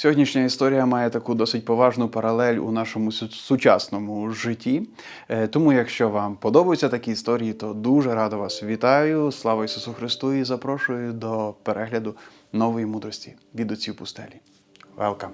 Сьогоднішня історія має таку досить поважну паралель у нашому сучасному житті. Е, Тому, якщо вам подобаються такі історії, то дуже радо вас вітаю. Слава Ісусу Христу і запрошую до перегляду нової мудрості від отців пустелі. Welcome!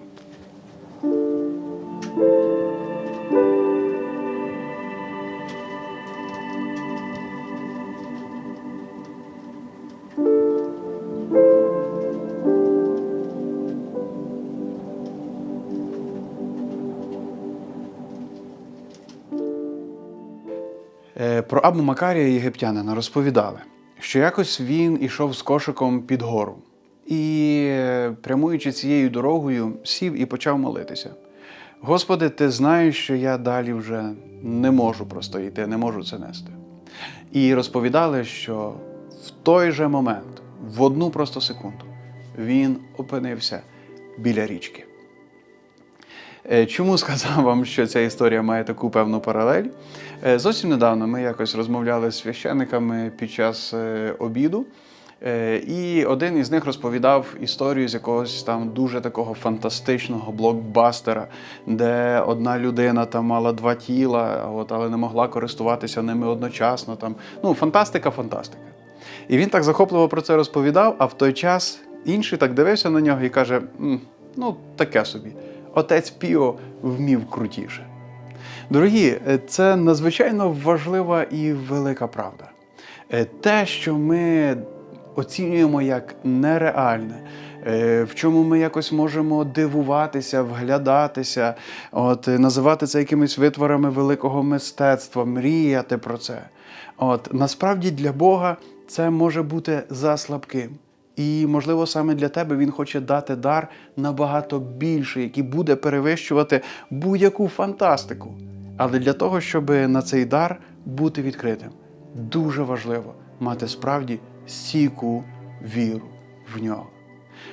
Про Абу Макарія єгиптянина розповідали, що якось він ішов з кошиком під гору і, е, прямуючи цією дорогою, сів і почав молитися. Господи, ти знаєш, що я далі вже не можу просто йти, не можу це нести. І розповідали, що в той же момент, в одну просто секунду, він опинився біля річки. Е, Чому сказав вам, що ця історія має таку певну паралель? Е, Зовсім недавно ми якось розмовляли з священниками під час е, обіду, і один із них розповідав історію з якогось там дуже такого фантастичного блокбастера, де одна людина там мала два тіла, от, але не могла користуватися ними одночасно. Там. Ну, фантастика, фантастика. І він так захопливо про це розповідав, а в той час інший так дивився на нього і каже: ну, таке собі. Отець Піо вмів крутіше. Дорогі, е, це надзвичайно важлива і велика правда. Е, Те, що ми оцінюємо як нереальне, е, в чому ми якось можемо дивуватися, вглядатися, от, називати це якимись витворами великого мистецтва, мріяти про це. От, насправді для Бога це може бути заслабким. І, можливо, саме для тебе він хоче дати дар набагато більший, який буде перевищувати будь-яку фантастику. Але для того, щоб на цей дар бути відкритим, дуже важливо мати справді стійку віру в нього.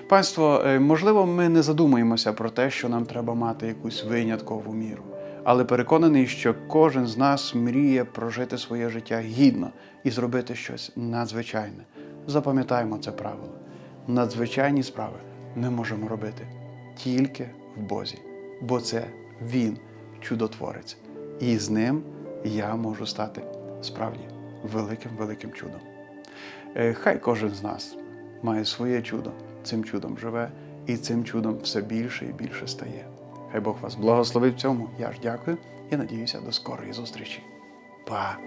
Панство, е, можливо, ми не задумуємося про те, що нам треба мати якусь виняткову міру, але переконаний, що кожен з нас мріє прожити своє життя гідно і зробити щось надзвичайне. Запам'ятаємо це правило. Надзвичайні справи ми можемо робити тільки в Бозі, бо це Він чудотворець. І з ним я можу стати справді великим великим чудом. Е, Хай кожен з нас має своє чудо, цим чудом живе і цим чудом все більше і більше стає. Хай Бог вас благословить в цьому. Я ж дякую і надіюся до скорої зустрічі. Па!